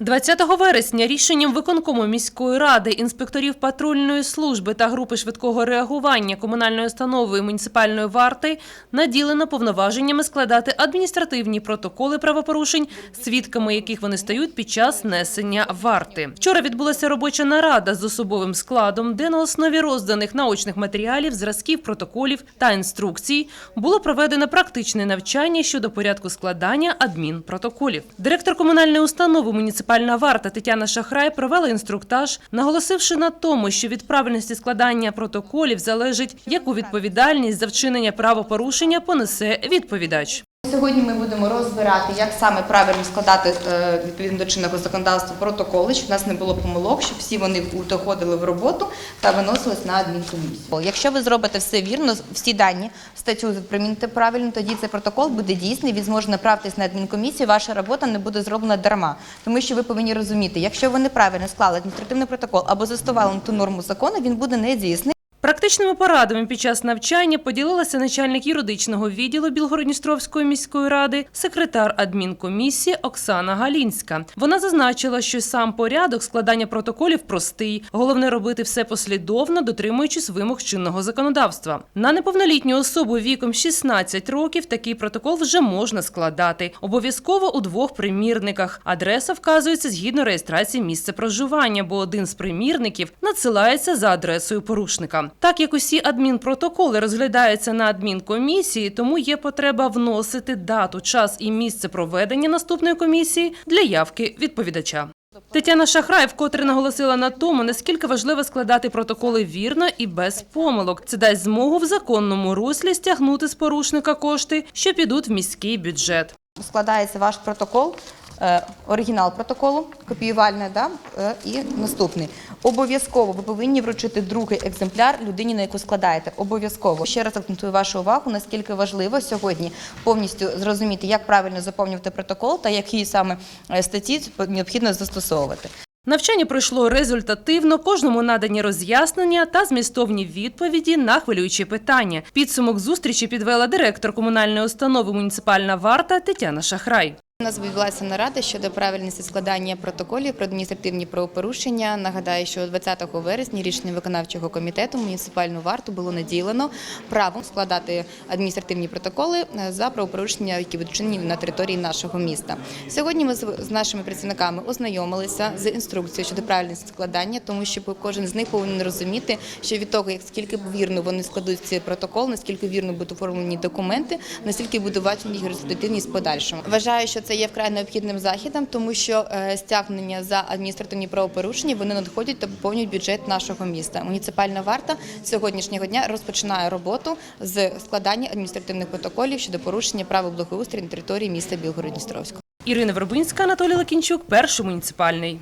20 вересня рішенням виконкому міської ради, інспекторів патрульної служби та групи швидкого реагування комунальної установи муніципальної варти наділено повноваженнями складати адміністративні протоколи правопорушень, свідками яких вони стають під час несення варти. Вчора відбулася робоча нарада з особовим складом, де на основі розданих наочних матеріалів, зразків протоколів та інструкцій було проведено практичне навчання щодо порядку складання адмінпротоколів. Директор комунальної установи муніципальна варта Тетяна Шахрай провела інструктаж, наголосивши на тому, що від правильності складання протоколів залежить, яку відповідальність за вчинення правопорушення понесе відповідач. Сьогодні ми будемо розбирати, як саме правильно складати е, відповідно до чинного законодавства протоколи, щоб у нас не було помилок, щоб всі вони доходили в роботу та виносились на адмінкомісію. Якщо ви зробите все вірно, всі дані статтю приміните правильно, тоді цей протокол буде дійсний. Він зможе направитись на адмінкомісію. Ваша робота не буде зроблена дарма, тому що ви повинні розуміти, якщо ви неправильно склали адміністративний протокол або застосували ту норму закону, він буде недійсний. Практичними порадами під час навчання поділилася начальник юридичного відділу Білгородністровської міської ради, секретар адмінкомісії Оксана Галінська. Вона зазначила, що сам порядок складання протоколів простий. Головне робити все послідовно, дотримуючись вимог чинного законодавства. На неповнолітню особу віком 16 років такий протокол вже можна складати. Обов'язково у двох примірниках. Адреса вказується згідно реєстрації місця проживання, бо один з примірників надсилається за адресою порушника. Так як усі адмінпротоколи розглядаються на адмінкомісії, тому є потреба вносити дату, час і місце проведення наступної комісії для явки відповідача. Тетяна Шахрай вкотре наголосила на тому, наскільки важливо складати протоколи вірно і без помилок. Це дасть змогу в законному руслі стягнути з порушника кошти, що підуть в міський бюджет. складається ваш протокол, оригінал протоколу, копіювальний, да, е, і наступний. Обов'язково ви повинні вручити другий екземпляр людині, на яку складаєте. Обов'язково. Ще раз акцентую вашу увагу, наскільки важливо сьогодні повністю зрозуміти, як правильно заповнювати протокол та які саме е, статті необхідно застосовувати. Навчання пройшло результативно, кожному надані роз'яснення та змістовні відповіді на хвилюючі питання. Підсумок зустрічі підвела директор комунальної установи муніципальна варта Тетяна Шахрай. У нас відбулася нарада щодо правильності складання протоколів про адміністративні правопорушення. Нагадаю, що 20 вересня рішенням виконавчого комітету муніципальну варту було наділено правом складати адміністративні протоколи е, за правопорушення, які вчинені на території нашого міста. Сьогодні ми з нашими працівниками ознайомилися з інструкцією щодо правильності складання, тому що кожен з них повинен розуміти, що від того, як скільки вірно вони складуть цей протокол, наскільки вірно будуть оформлені документи, наскільки буде бачення їх результативність подальшому. Вважаю, що це є вкрай необхідним західом, тому що е, стягнення за адміністративні правопорушення вони надходять та поповнюють бюджет нашого міста. Муніципальна варта сьогоднішнього дня розпочинає роботу з складання адміністративних протоколів щодо порушення правил благоустрою на території міста Білгород-Дністровського. Ірина Вербинська, Анатолій Лакінчук, перший муніципальний.